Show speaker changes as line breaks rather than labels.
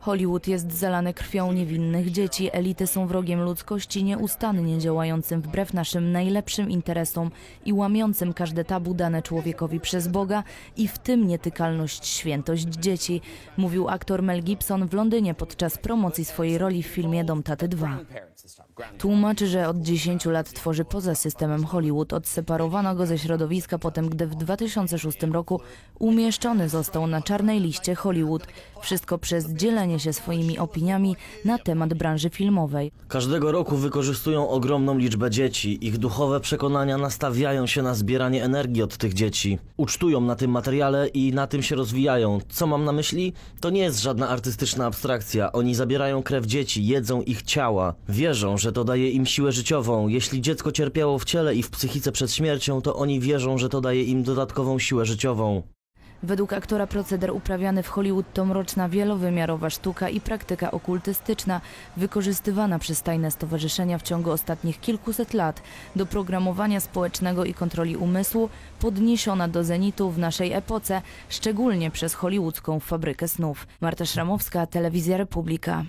Hollywood jest zalany krwią niewinnych dzieci, elity są wrogiem ludzkości, nieustannie działającym wbrew naszym najlepszym interesom i łamiącym każde tabu dane człowiekowi przez Boga i w tym nietykalność, świętość dzieci, mówił aktor Mel Gibson w Londynie podczas promocji swojej roli w filmie Dom Taty 2. Tłumaczy, że od 10 lat tworzy poza systemem Hollywood. Odseparowano go ze środowiska potem, gdy w 2006 roku umieszczony został na czarnej liście Hollywood. Wszystko przez dzielenie się swoimi opiniami na temat branży filmowej.
Każdego roku wykorzystują ogromną liczbę dzieci. Ich duchowe przekonania nastawiają się na zbieranie energii od tych dzieci. Ucztują na tym materiale i na tym się rozwijają. Co mam na myśli? To nie jest żadna artystyczna abstrakcja. Oni zabierają krew dzieci, jedzą ich ciała. Wierzą, że to daje im siłę życiową. Jeśli dziecko cierpiało w ciele i w psychice przed śmiercią, to oni wierzą, że to daje im dodatkową siłę życiową.
Według aktora proceder uprawiany w Hollywood to mroczna, wielowymiarowa sztuka i praktyka okultystyczna, wykorzystywana przez tajne stowarzyszenia w ciągu ostatnich kilkuset lat do programowania społecznego i kontroli umysłu, podniesiona do zenitu w naszej epoce, szczególnie przez hollywoodzką fabrykę snów. Marta Szramowska, Telewizja Republika.